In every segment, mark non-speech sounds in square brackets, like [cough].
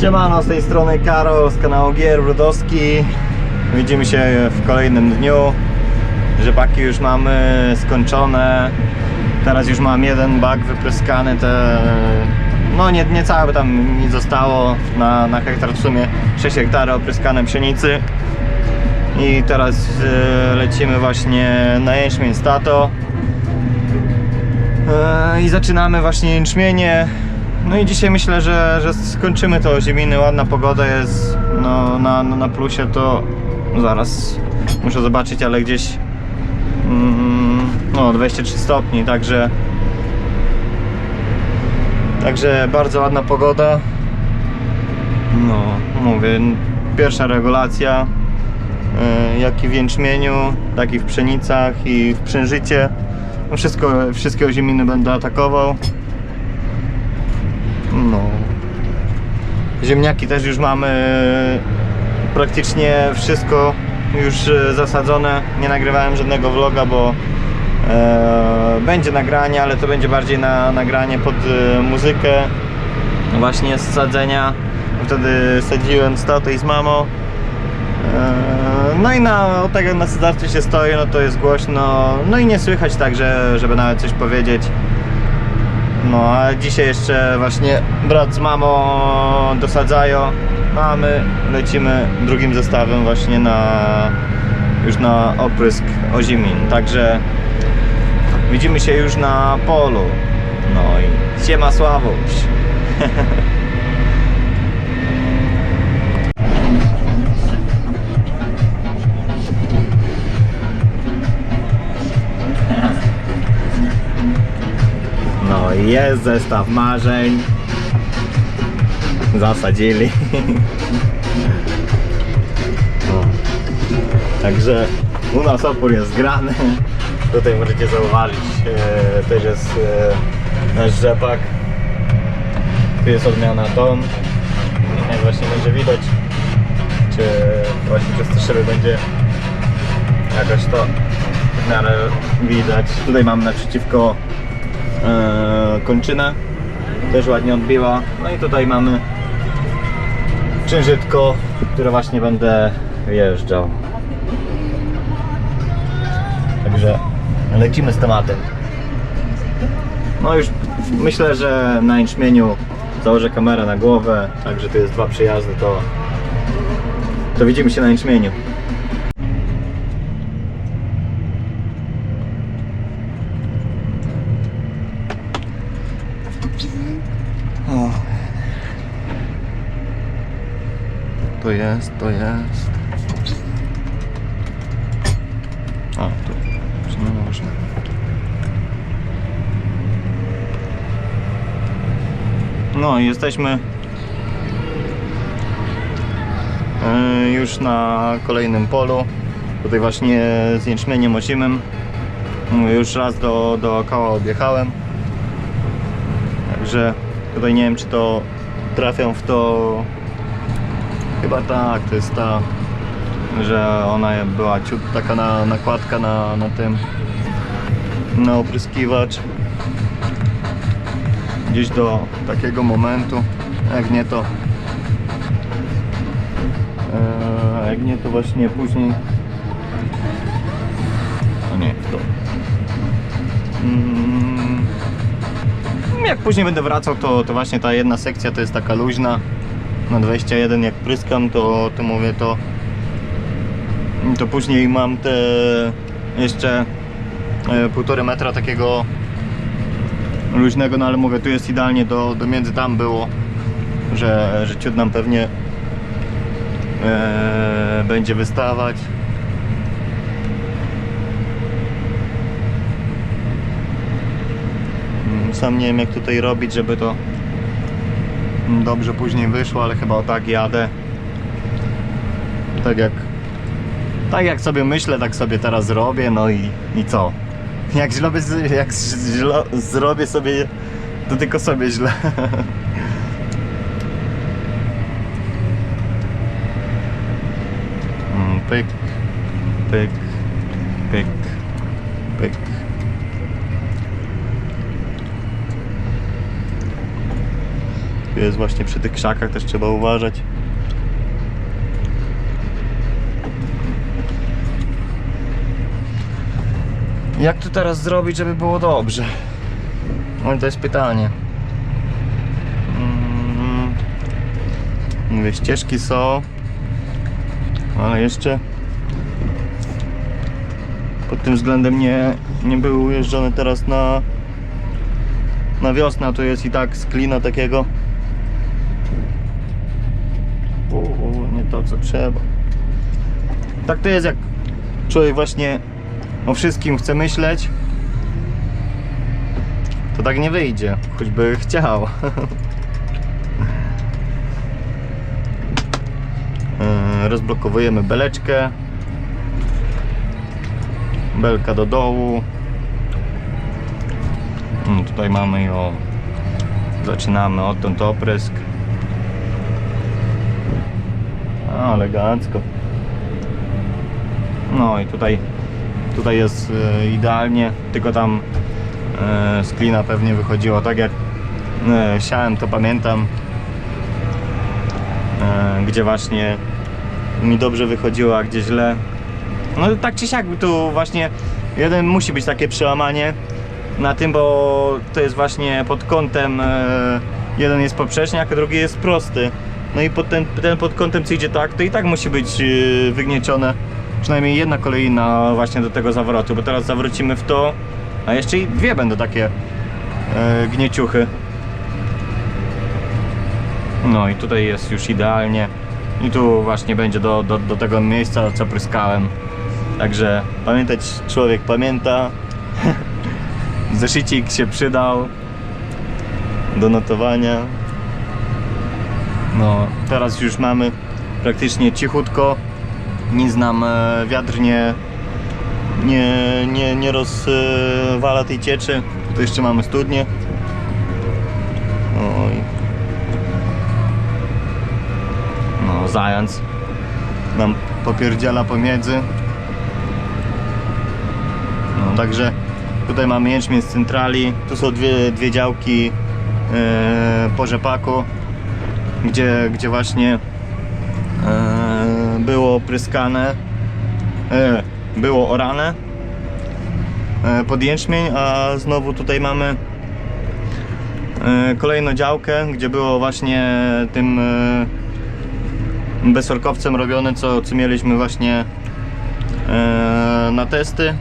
Siemano, z tej strony Karol z kanału Gier Brudowski. Widzimy się w kolejnym dniu. Rzepaki już mamy skończone. Teraz już mam jeden bak wypryskany. Te, no nie, nie całe, tam mi zostało na, na hektar w sumie 6 hektarów opryskane pszenicy. I teraz e, lecimy właśnie na jęczmień stato. E, I zaczynamy właśnie jęczmienie. No i dzisiaj myślę, że, że skończymy to zieminy. Ładna pogoda jest no, na, na plusie to zaraz muszę zobaczyć, ale gdzieś mm, no 23 stopni, także także bardzo ładna pogoda. No, mówię, pierwsza regulacja e, jak i w jęczmieniu, tak i w pszenicach i w przężycie. No wszystko, wszystkie ozieminy będę atakował. No. Ziemniaki też już mamy praktycznie wszystko już e, zasadzone. Nie nagrywałem żadnego vloga, bo e, będzie nagranie, ale to będzie bardziej na nagranie pod e, muzykę właśnie z sadzenia. Wtedy sadziłem z tatą i z mamą. E, No i na, tak jak na sadzarce się stoi, no to jest głośno, no i nie słychać tak, że, żeby nawet coś powiedzieć. No a dzisiaj jeszcze właśnie brat z mamą dosadzają, no a my lecimy drugim zestawem właśnie na już na oprysk ozimiin. Także widzimy się już na polu. No i siema Sławuś. [laughs] jest zestaw marzeń. Zasadzili. [laughs] Także u nas opór jest grany. Tutaj możecie zauważyć, e, też jest e, nasz rzepak. Tu jest odmiana ton. Jak właśnie będzie widać, czy właśnie przez te szyby będzie jakoś to w miarę widać. Tutaj mam naprzeciwko kończynę też ładnie odbiła. No i tutaj mamy księżytko które właśnie będę wjeżdżał także lecimy z tematem. No już myślę, że na jęczmieniu założę kamerę na głowę także tu jest dwa przejazdy to to widzimy się na jęczmieniu jest, to jest. A, tu nie można. No i jesteśmy e, już na kolejnym polu. Tutaj właśnie z jęczmieniem ozimym. Już raz do, dookoła objechałem. Także tutaj nie wiem czy to trafią w to. Chyba tak, to jest ta, że ona była ciut taka na, nakładka na, na tym na opryskiwacz. Gdzieś do takiego momentu. Jak nie to. e, jak nie to właśnie później. A nie, to. Mm, jak później będę wracał, to, to właśnie ta jedna sekcja to jest taka luźna. Na 21 jak pryskam, to, to mówię to. To później mam te jeszcze e, półtorej metra takiego luźnego, no ale mówię, tu jest idealnie do, do między tam było, że, że ciut nam pewnie e, będzie wystawać. Mm, Sam nie wiem jak tutaj robić, żeby to dobrze później wyszło, ale chyba o tak jadę. Tak jak tak jak sobie myślę, tak sobie teraz robię, no i, i co? Jak źle, jak źle zrobię sobie, to tylko sobie źle. [laughs] Mm, Pyk, pyk, pyk, pyk. Tu jest właśnie przy tych krzakach też trzeba uważać. Jak to teraz zrobić, żeby było dobrze? No to jest pytanie. Mm, Mówię, ścieżki są, ale jeszcze pod tym względem nie, nie były ujeżdżone teraz na, na wiosnę, tu jest i tak z klina takiego. O, nie to co trzeba. Tak to jest jak człowiek właśnie o wszystkim chce myśleć, to tak nie wyjdzie, choćby chciał. Yy, [laughs] Rozblokowujemy beleczkę. Belka do dołu. Mm, Tutaj mamy ją. Zaczynamy odtąd oprysk. A, elegancko. No i tutaj tutaj jest e, idealnie, tylko tam e, z klina pewnie wychodziło tak jak e, siałem to pamiętam e, gdzie właśnie mi dobrze wychodziło, a gdzie źle no tak czy siak tu właśnie jeden musi być takie przełamanie na tym, bo to jest właśnie pod kątem e, jeden jest poprzeczniak, a drugi jest prosty no i pod ten, ten pod kątem co idzie tak, to i tak musi być e, wygniecione przynajmniej jedna kolejna właśnie do tego zawrotu, bo teraz zawrócimy w to, a jeszcze i dwie będą takie e, gnieciuchy. No i tutaj jest już idealnie. I tu właśnie będzie do, do, do tego miejsca, co pryskałem. Także pamiętać, człowiek pamięta. [laughs] Zeszycik się przydał do notowania. No, teraz już mamy praktycznie cichutko nic nam e, wiatr nie, nie, nie, nie rozwala tej cieczy. Tu jeszcze mamy studnię. Oj. No, zając nam popierdziela pomiędzy. No, także tutaj mamy jęczmień z centrali. Tu są dwie, dwie działki e, po rzepaku, gdzie, gdzie właśnie e, było pryskane, e, było orane e, pod jęczmień, a znowu tutaj mamy e, kolejną działkę, gdzie było właśnie tym e, besorkowcem robione, co, co mieliśmy właśnie e, na testy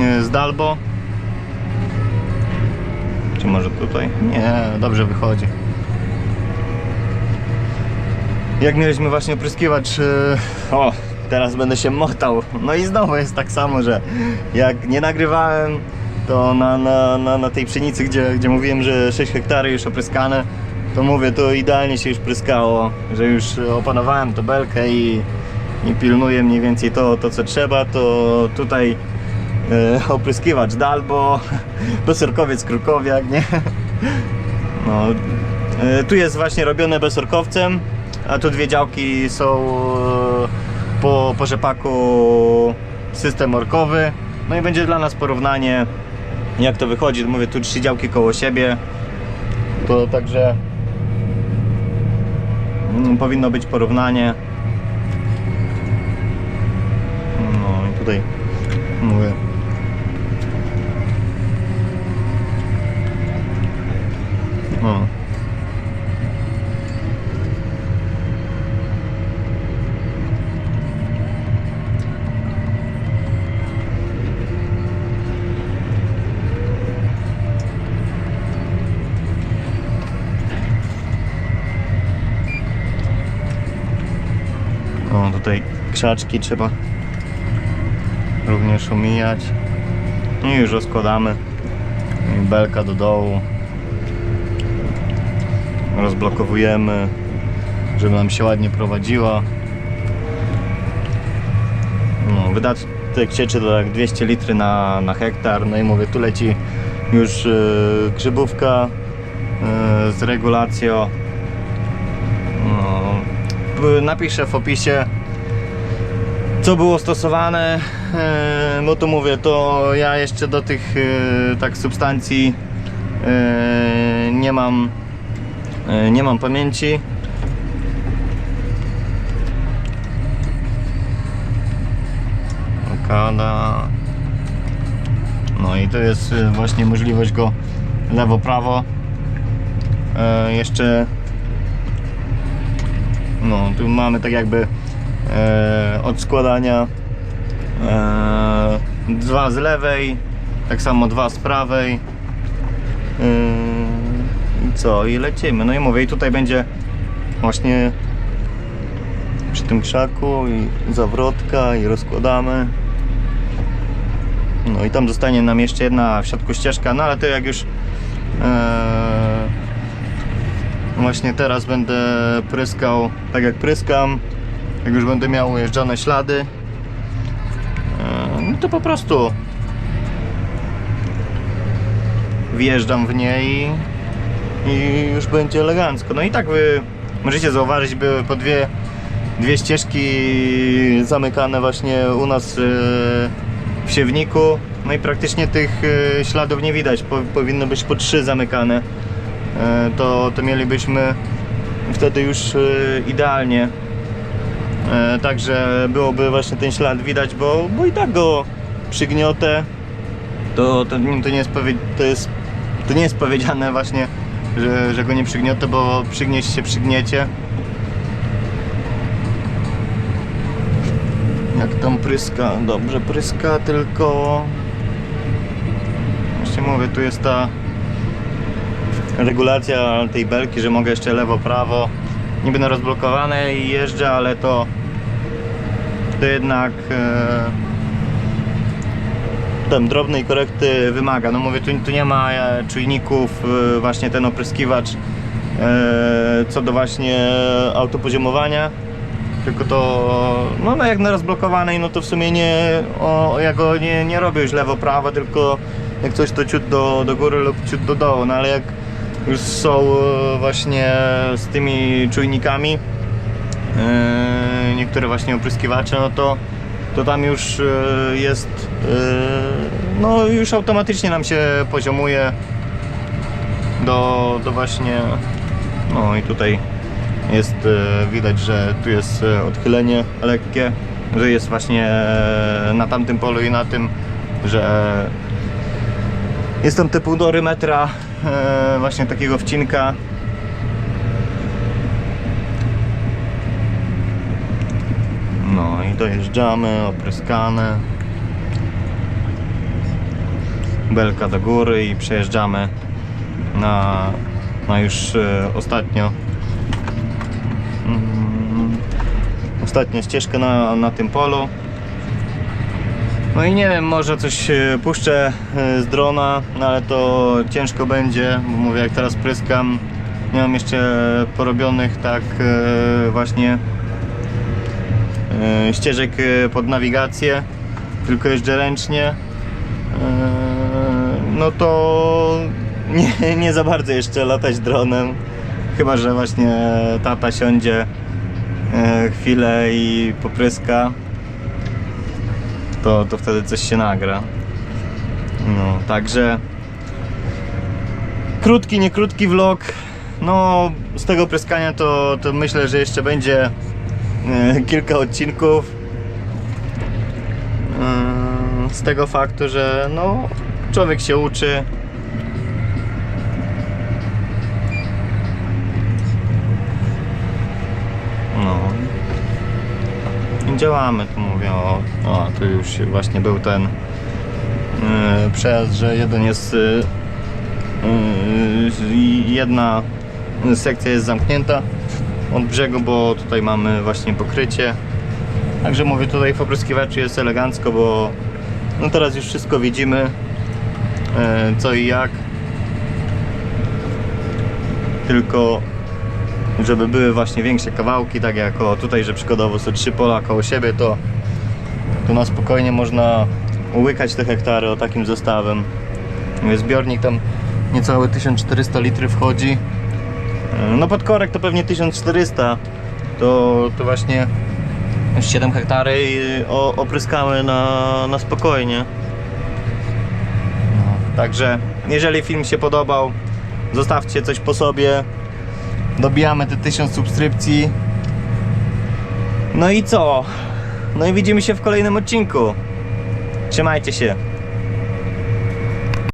e, z Dalbo. Czy może tutaj? Nie, dobrze wychodzi. Jak mieliśmy właśnie opryskiwacz, yy, o, teraz będę się motał. No i znowu jest tak samo, że jak nie nagrywałem, to na, na, na, na tej pszenicy, gdzie, gdzie mówiłem, że 6 hektary już opryskane, to mówię, to idealnie się już pryskało, że już opanowałem to belkę i, i pilnuję mniej więcej to, to co trzeba, to tutaj e, opryskiwacz Dalbo, [laughs] besorkowiec Krukowiak, nie? [laughs] No, e, tu jest właśnie robione besorkowcem, a tu dwie działki są e, po, po rzepaku system orkowy. No i będzie dla nas porównanie jak to wychodzi. Mówię tu trzy działki koło siebie. To także mm, powinno być porównanie. No i tutaj mówię. O. O, tutaj krzaczki trzeba również omijać. I już rozkładamy. Belka do dołu. Rozblokowujemy, żeby nam się ładnie prowadziła. No, wydatek cieczy to jak 200 litry na, na hektar. No i mówię, tu leci już yy, grzybówka yy, z regulacją. No, napiszę w opisie co było stosowane e, bo to mówię to ja jeszcze do tych e, tak substancji Yy, nie mam yy, nie mam pamięci. Okada. No i to jest y, właśnie możliwość go lewo-prawo. E, jeszcze no tu mamy tak jakby e, od składania e, dwa z lewej, tak samo dwa z prawej. E, Co? I lecimy. No i mówię, i tutaj będzie właśnie przy tym krzaku i zawrotka i rozkładamy. No i tam zostanie nam jeszcze jedna w środku ścieżka, no ale to jak już e, właśnie teraz będę pryskał tak jak pryskam, jak już będę miał ujeżdżone ślady, e, no to po prostu wjeżdżam w nie i, już będzie elegancko. No i tak wy możecie zauważyć, były po dwie, dwie ścieżki zamykane właśnie u nas e, w siewniku. No i praktycznie tych e, śladów nie widać. Po, powinno być po trzy zamykane. E, To, to mielibyśmy wtedy już idealnie. Także byłoby właśnie ten ślad widać, bo, bo i tak go przygniotę. To, to, to, nie jest to, jest, to nie jest powiedziane właśnie, że, że go nie przygniotę, bo przygnieść się przygniecie. Jak tam pryska? Dobrze pryska, tylko... Właśnie mówię, tu jest ta regulacja tej belki, że mogę jeszcze lewo, prawo. Niby na rozblokowane i jeżdżę, ale to to jednak e, tam drobnej korekty wymaga. No mówię, tu, tu nie ma e, czujników, e, właśnie ten opryskiwacz e, co do właśnie autopoziomowania. Tylko to, no, no jak na rozblokowanej, no to w sumie nie, o, ja go nie, nie robię już lewo-prawo, tylko jak coś to ciut do, do góry lub ciut do dołu, no ale jak już są właśnie z tymi czujnikami, niektóre właśnie opryskiwacze, no to, to tam już e, jest, e, no już automatycznie nam się poziomuje do, do właśnie, no i tutaj jest e, widać, że tu jest odchylenie lekkie, że jest właśnie na tamtym polu i na tym, że jest tam te półtory metra właśnie takiego wcinka. No i dojeżdżamy, opryskane. Belka do góry i przejeżdżamy na, na już e, ostatnio Mm, ostatnia ścieżka na, na tym polu. No i nie wiem, może coś e, puszczę e, z drona, no ale to ciężko będzie, bo mówię, jak teraz pryskam, nie mam jeszcze porobionych tak właśnie ścieżek e, pod nawigację, tylko jeżdżę ręcznie. E, No to nie, [laughs] nie za bardzo jeszcze latać dronem. Chyba, że właśnie tata siądzie e, chwilę i popryska, to, to wtedy coś się nagra. No, także krótki, nie krótki vlog. No, z tego pryskania to, to myślę, że jeszcze będzie e, [laughs] kilka odcinków. E, Z tego faktu, że no, człowiek się uczy. No. Działamy, tu mówię o, o tu już właśnie był ten yy, przejazd, że jeden jest yy, yy, jedna sekcja jest zamknięta od brzegu, bo tutaj mamy właśnie pokrycie. Także mówię tutaj w opryskiwaczu jest elegancko, bo no teraz już wszystko widzimy yy, co i jak. Tylko żeby były właśnie większe kawałki, tak jak tutaj, że przykładowo są trzy pola koło siebie, to, to na spokojnie można łykać te hektary o takim zestawem. Zbiornik tam niecałe 1400 litrów wchodzi. No pod korek to pewnie 1400. To, to właśnie już 7 hektary o, opryskały na, na spokojnie. No, Także Jeżeli film się podobał, zostawcie coś po sobie. Dobijamy te 1000 subskrypcji. No i co? No i widzimy się w kolejnym odcinku. Trzymajcie się.